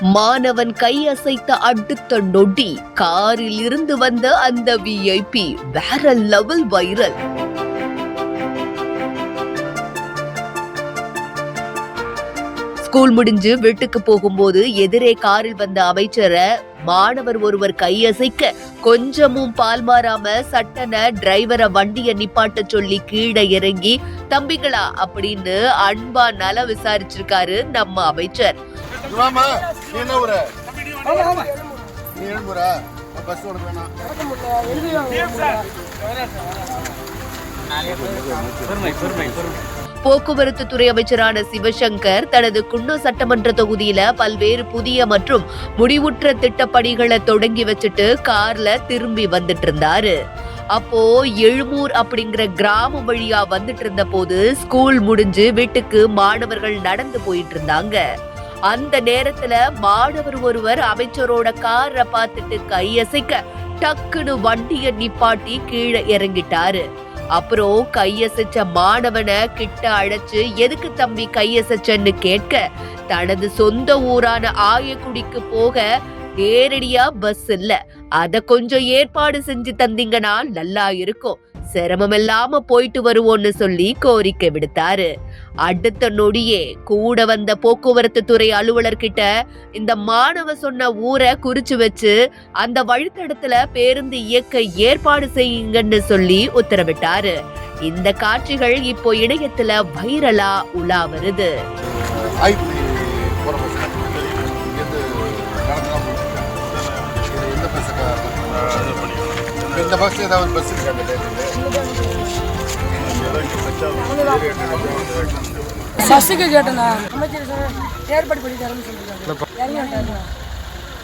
மாணவன் கை அசைத்த அடுத்த நொடி காரில் இருந்து வந்த அந்த விஐபி வேற லெவல் வைரல். ஸ்கூல் முடிஞ்சு வீட்டுக்கு போகும்போது எதிரே காரில் வந்த அமைச்சரை மாணவர் ஒருவர் கையசைக்க கொஞ்சமும் பால் மாறாம சட்டன டிரைவரை வண்டியை நிப்பாட்ட சொல்லி கீழே இறங்கி தம்பிகளா அப்படின்னு அன்பா நல விசாரிச்சிருக்காரு நம்ம அமைச்சர். வாமா நீ என்ன ஊரு? நீ எழும்புறா பஸ் ஓட வேணாம் போக்குவரத்து துறை அமைச்சரான சிவசங்கர் தனது குன்னூ சட்டமன்ற தொகுதியில பல்வேறு புதிய மற்றும் முடிவுற்ற திட்டப்பணிகளை தொடங்கி வச்சுட்டு கார்ல திரும்பி வந்துட்டு இருந்தாரு அப்போ எழுமூர் அப்படிங்கிற கிராமம் வழியா வந்துட்டு இருந்த போது ஸ்கூல் முடிஞ்சு வீட்டுக்கு மாணவர்கள் நடந்து போயிட்டு இருந்தாங்க அந்த நேரத்துல மாணவர் ஒருவர் அமைச்சரோட காரை பார்த்துட்டு கையசைக்க டக்குன்னு வண்டிய நிப்பாட்டி கீழே இறங்கிட்டாரு. அப்புறம் கையசைச்ச மாணவனை கிட்ட அழைச்சு எதுக்கு தம்பி கையசைச்சன்னு கேட்க தனது சொந்த ஊரான ஆயக்குடிக்கு போக நேரடியா பஸ் இல்ல. அத கொஞ்சம் ஏற்பாடு செஞ்சு தந்தீங்கன்னா நல்லா இருக்கும். சிரமம் இல்லாம போயிட்டு வருவோம்னு சொல்லி கோரிக்கை விடுத்தாரு. அடுத்த நொடியே கூட வந்த போக்குவரத்து துறை அலுவலர்கிட்ட இந்த மாணவ சொன்ன ஊரை குறிச்சு வச்சு அந்த வழித்தடத்துல பேருந்து இயக்க ஏற்பாடு செய்யுங்கன்னு சொல்லி உத்தரவிட்டாரு. இந்த காட்சிகள் இப்போ இணையத்துல வைரலா உலா வருது. இந்த பஸ்ஸில் ஏதாவது பஸ் இருக்கா அந்த பஸ்ஸுக்கு கேட்டேண்ணா அமைச்சர் சார் ஏற்பாடு பண்ணி தரேன்னு சொல்லியிருக்காங்க